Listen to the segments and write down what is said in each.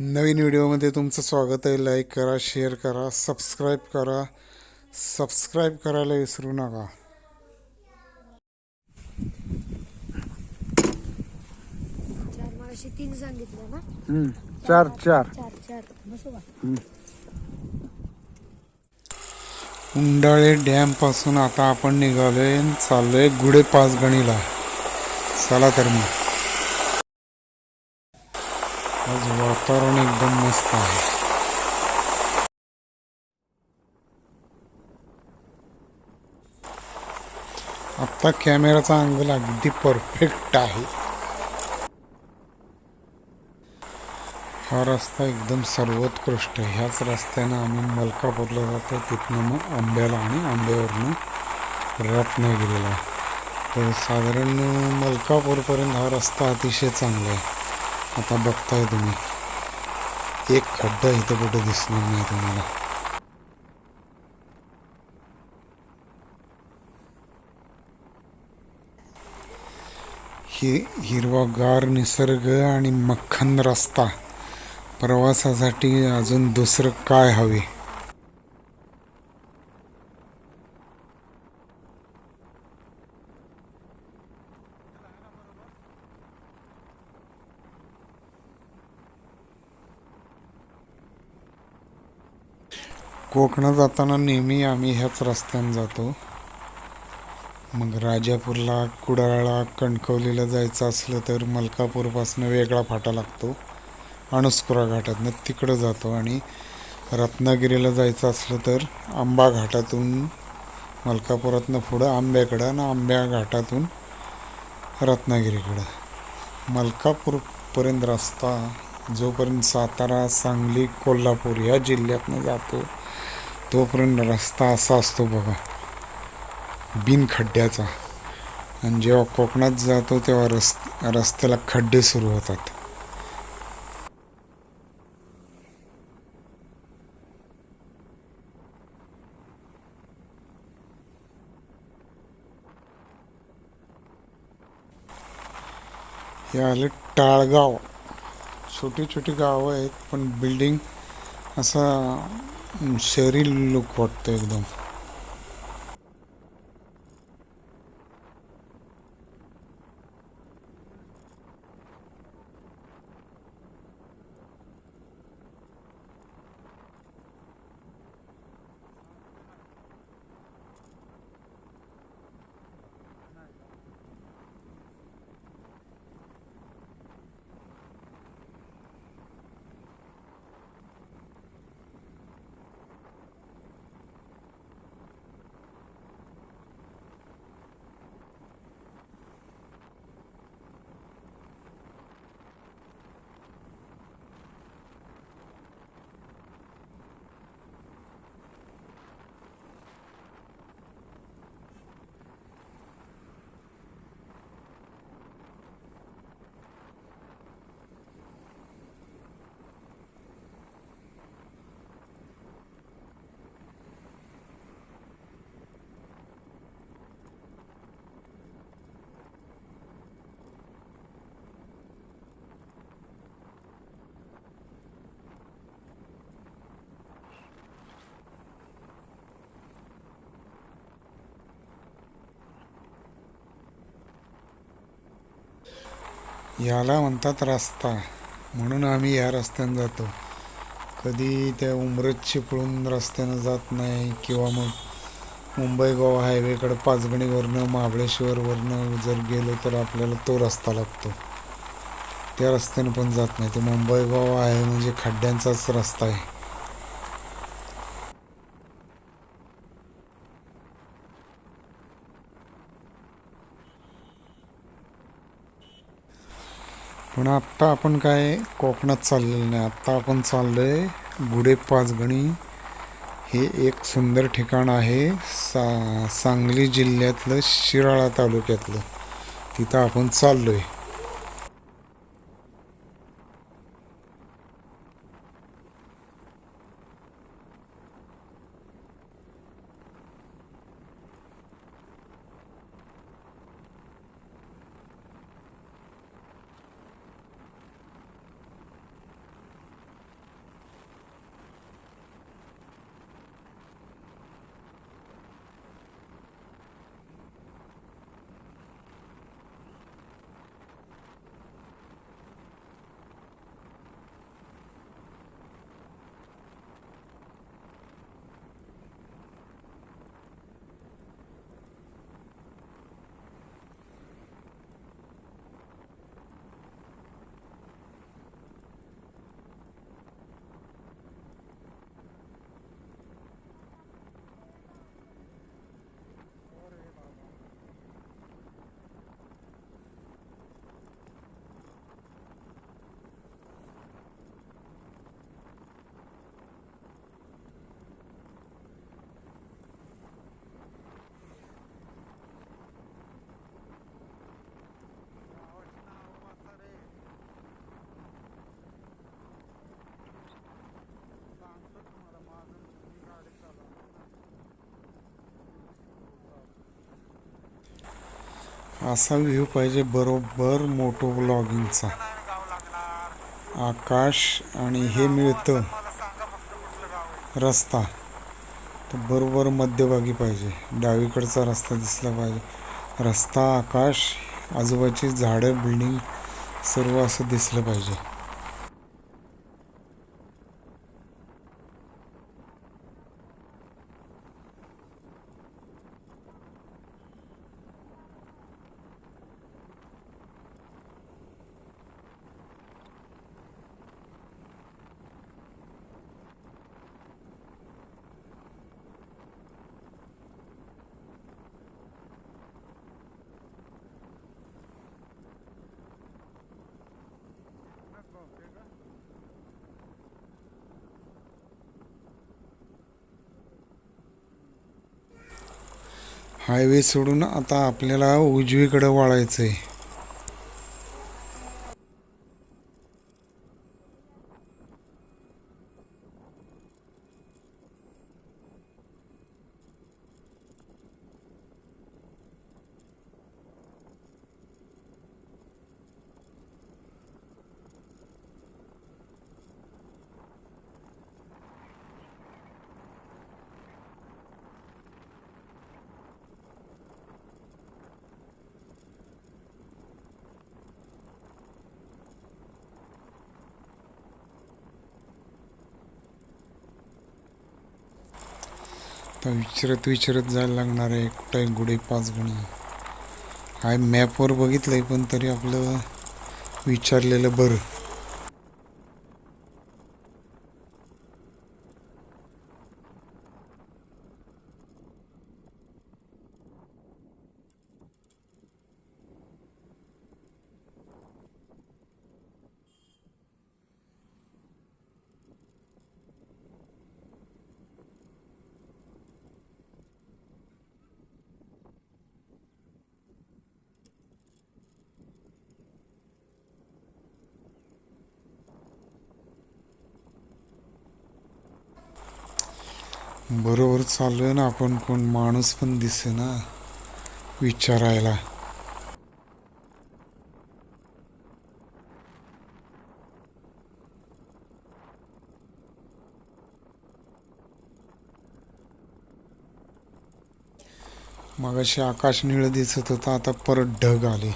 नवीन व्हिडिओमध्ये तुमचं स्वागत आहे. लाईक करा शेअर करा सबस्क्राईब करा. सबस्क्राईब करायला विसरू नका. चार मगाशी तीन सांगितलं ना? चार चार. चार चार. बसू का? उंडाळे डॅमपासून आता आपण निघालोय चाललोय गुढे पाचगणीला. चला तर मग. आज वातावरण एकदम मस्त आहे. आता कॅमेराचा अँगल अगदी परफेक्ट आहे. हा रस्ता एकदम सर्वोत्कृष्ट आहे. ह्याच रस्त्यानं आम्ही मलकापूरला जातो तिथनं मग आंब्याला आणि आंब्यावरनं रत्नागिरीला. तर साधारण मलकापूरपर्यंत हा रस्ता अतिशय चांगला आहे. आता बघताय तुम्ही. एक खड्डा इथं कुठं दिसणार नाही तुम्हाला. हि हिरवागार निसर्ग आणि मख्खन रस्ता. प्रवासासाठी अजून दुसरं काय हवे? कोकणात जाताना नेहमी आम्ही ह्याच रस्त्याने जातो. मग राजापूरला कुडाळला कणकवलीला जायचं असलं तर मलकापूरपासून वेगळा फाटा लागतो. अणुस्कुरा घाटातनं तिकडं जातो आणि रत्नागिरीला जायचं असलं तर आंबा घाटातून मलकापुरातनं पुढं आंब्याकडं आणि आंब्या घाटातून रत्नागिरीकडं. मलकापूरपर्यंत रस्ता जोपर्यंत सातारा सांगली कोल्हापूर या जिल्ह्यातनं जातो तोपर्यंत रस्ता असा असतो बघा. बिन खड्ड्याचा. आणि जेव्हा कोकणात जातो तेव्हा रस् रस्त्याला खड्डे सुरू होतात. हे आले टाळगाव. छोटी छोटी गावं आहेत पण बिल्डिंग असा शहरी लुक वाटतं एकदम याला म्हणतात रस्ता. म्हणून आम्ही या रस्त्यानं जातो. कधी त्या उमरत चिपळून रस्त्यानं जात नाही किंवा मग मुंबई गोवा हायवेकडं पाचगणीवरनं महाबळेश्वरवरनं जर गेलो तर आपल्याला तो रस्ता लागतो. त्या रस्त्यानं पण जात नाही. ते मुंबई गोवा आहे म्हणजे खड्ड्यांचाच रस्ता आहे. पण आत्ता आपण काय कोकणात चाललेलं नाही. आत्ता आपण चाललो आहे गुढे पाचगणी हे एक सुंदर ठिकाण आहे सा सांगली जिल्ह्यातलं शिराळा तालुक्यातलं. तिथं आपण चाललो आहे असा व्ह्यू पाहिजे बरोबर मोटो ब्लॉगिंगचा आकाश आणि हे मिळतं. रस्ता. तो बरोबर मध्यभागी पाहिजे. डावीकडचा रस्ता दिसला पाहिजे. रस्ता आकाश आजूबाजूची झाडं बिल्डिंग सर्व असं दिसलं पाहिजे. हायवे सोडून आता आपल्याला उजवीकडं वळायचं आहे आता विचारत विचारत जायला लागणार आहे. कुठं आहे गुढे पाच गुणी. काय मॅपवर बघितलं आहे पण तरी आपलं विचारलेलं बरं. बरोबर चाललोय ना आपण. कोण माणूस पण दिसे ना विचारायला. मगाशी आकाश निळं दिसत होता आता परत ढग आले.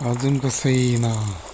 阿尊可帅呢！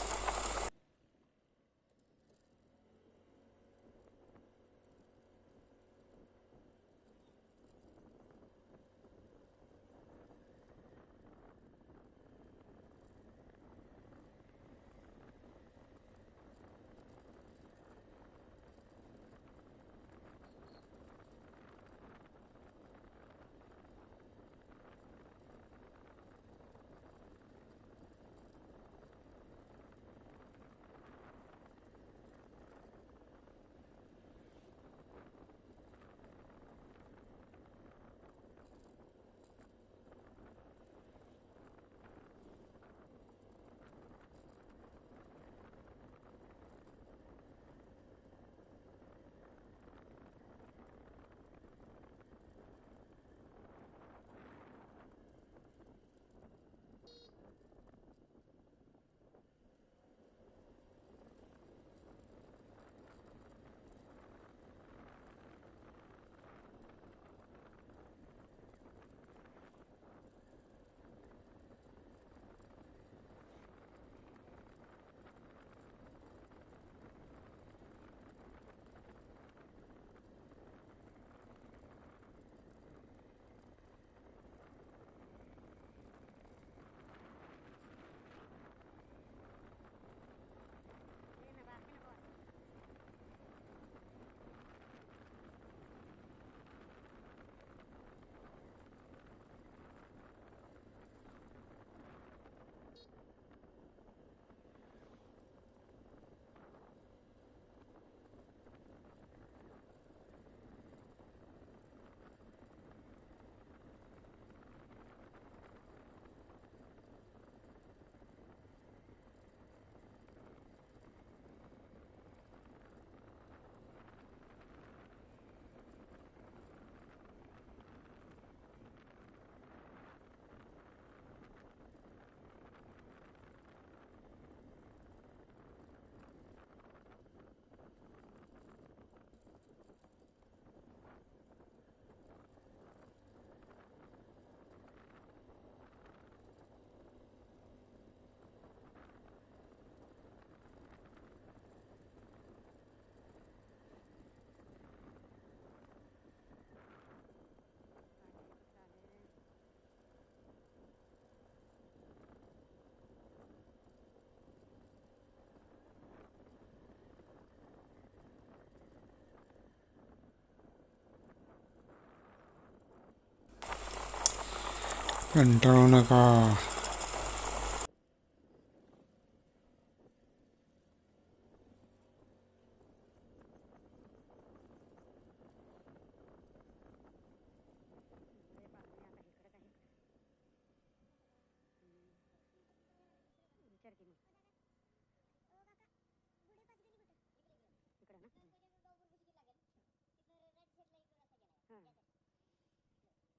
कंटाळू नका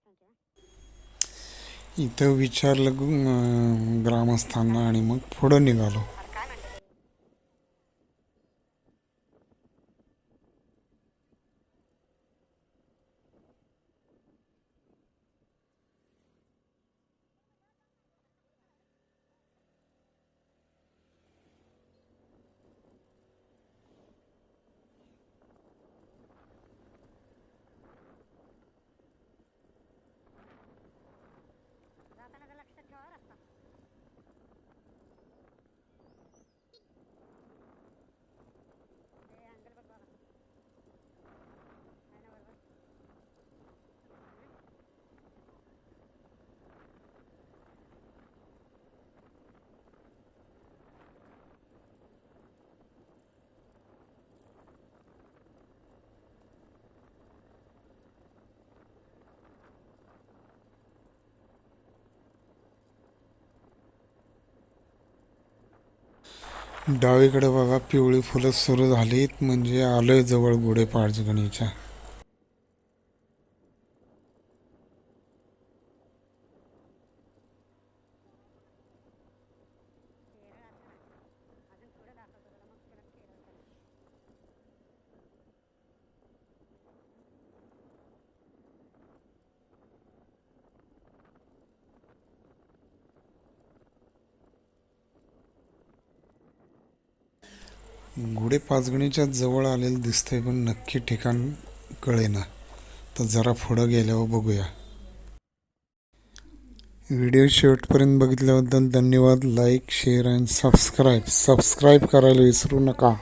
Thank you. इथं विचारलं ग्रामस्थांना आणि मग पुढं निघालो. डावीकडे बघा पिवळी फुलं सुरू झालीत. म्हणजे आलोय जवळ गुढे पाचगणीच्या घोडे पाचगणीच्या जवळ आलेलं दिसतंय पण नक्की ठिकाण कळेना. तर जरा पुढं गेल्यावर बघूया. व्हिडिओ शेवटपर्यंत बघितल्याबद्दल धन्यवाद. Like share and subscribe. Subscribe करायला विसरू नका.